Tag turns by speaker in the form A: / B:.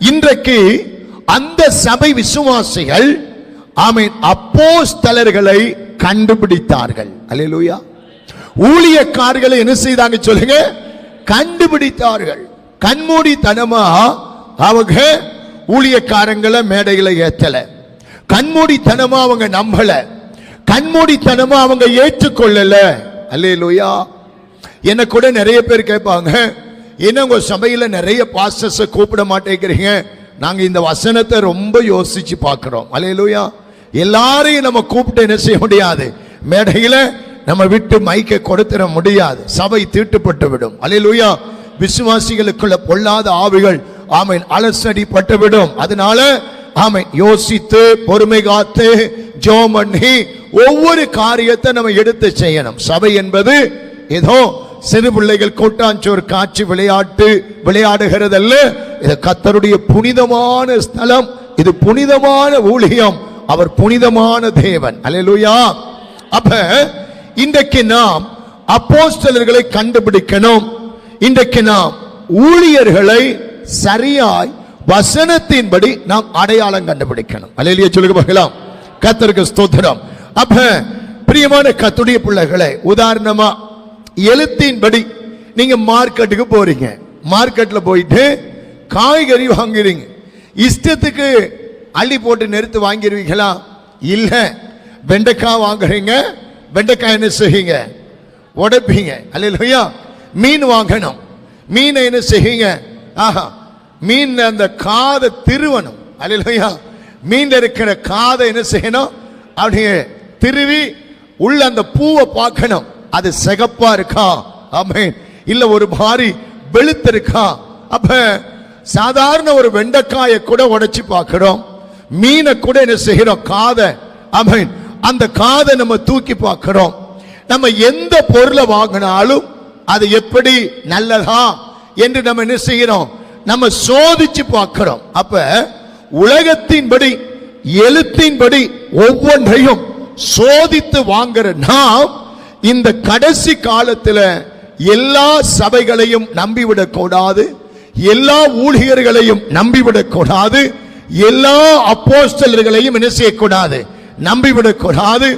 A: இன்றைக்கு அந்த சபை விசுவாசிகள் ஆமீன் அப்போஸ்தலர்களை கண்டுபிடித்தார்கள். அலையலூயா ஊழியக்காரர்களை என்ன செய்தாங்க சொல்லுங்க? கண்டுபிடித்தார்கள். கண்மூடித்தனமா அவங்க ஊழியக்காரங்களை மேடைகளை ஏத்தல கண்மூடித்தனமா அவங்க நம்பல. கண்மூடித்தனமா அவங்க ஏற்றுக்கொள்ளல. அல்லேலூயா. என்ன கூட நிறைய பேர் கேட்பாங்க. என்ன உங்கள் சபையில நிறைய பாஸ்டர்ஸை கூப்பிட மாட்டேங்கிறீங்க? நாங்கள் இந்த வசனத்தை ரொம்ப யோசிச்சு பார்க்குறோம். அலையிலூயா எல்லாரையும் நம்ம கூப்பிட்டு என்ன செய்ய முடியாது? மேடையில நம்ம விட்டு மைக்கை கொடுத்துட முடியாது. சபை தீட்டுப்பட்டு விடும். அலையிலூயா விசுவாசிகளுக்குள்ள பொல்லாத ஆவிகள் ஆமை அலசடி பட்டுவிடும் அதனால ஆமை யோசித்து பொறுமை காத்து ஜோம் பண்ணி ஒவ்வொரு காரியத்தை நம்ம எடுத்து செய்யணும். சபை என்பது ஏதோ சிறு பிள்ளைகள் கூட்டாஞ்சோர் காட்சி விளையாட்டு விளையாடுகிறதல்ல. இது கத்தருடைய புனிதமான ஸ்தலம். இது புனிதமான ஊழியம். அவர் புனிதமான தேவன். அலையலூயா அப்ப இன்றைக்கு நாம் அப்போஸ்டலர்களை கண்டுபிடிக்கணும். இன்றைக்கு நாம் ஊழியர்களை சரியாய் வசனத்தின்படி நாம் அடையாளம் கண்டுபிடிக்கணும். அல்லேலூயா சொல்லுங்க பார்க்கலாம். கத்தருக்கு ஸ்தோத்திரம். அப்ப பிரியமான கத்துடைய பிள்ளைகளை உதாரணமா எழுத்தின்படி நீங்க மார்க்கெட்டுக்கு போறீங்க. மார்க்கெட்டில் போயிட்டு காய்கறி வாங்குறீங்க. இஷ்டத்துக்கு அள்ளி போட்டு நிறுத்து வாங்கிடுவீங்களா இல்லை. வெண்டைக்காய் வாங்குறீங்க. வெண்டைக்காய் என்ன செய்யுங்க உடைப்பீங்க. அல்லையா மீன் வாங்கணும். மீனை என்ன செய்யுங்க ஆஹா. மீன் அந்த காதை திருவணும். அல்லையா மீன் இருக்கிற காதை என்ன செய்யணும்? அப்படிங்க திருவி உள்ள அந்த பூவை பார்க்கணும். அது சிகப்பா இருக்கா? ஆமே இல்ல ஒரு மாதிரி வெளுத்திருக்கா அப்ப சாதாரண ஒரு வெண்டைக்காயை கூட உடைச்சு பார்க்கிறோம். மீனை கூட என்ன செய்கிறோம்? காதை. ஆமென். அந்த காதை நம்ம தூக்கி பார்க்கிறோம். நம்ம எந்த பொருளை வாங்கினாலும் அது எப்படி நல்லதா என்று நம்ம என்ன செய்கிறோம்? நம்ம சோதிச்சு பார்க்கிறோம். அப்ப உலகத்தின்படி எழுத்தின்படி ஒவ்வொன்றையும் சோதித்து வாங்குற நாம் இந்த கடைசி காலத்துல எல்லா சபைகளையும் நம்பிவிடக் கூடாது எல்லா ஊழியர்களையும் நம்பிவிடக் கூடாது எல்லா அப்போஸ்தலர்களையும் என்ன செய்யக்கூடாது? நம்பிவிடக் கூடாது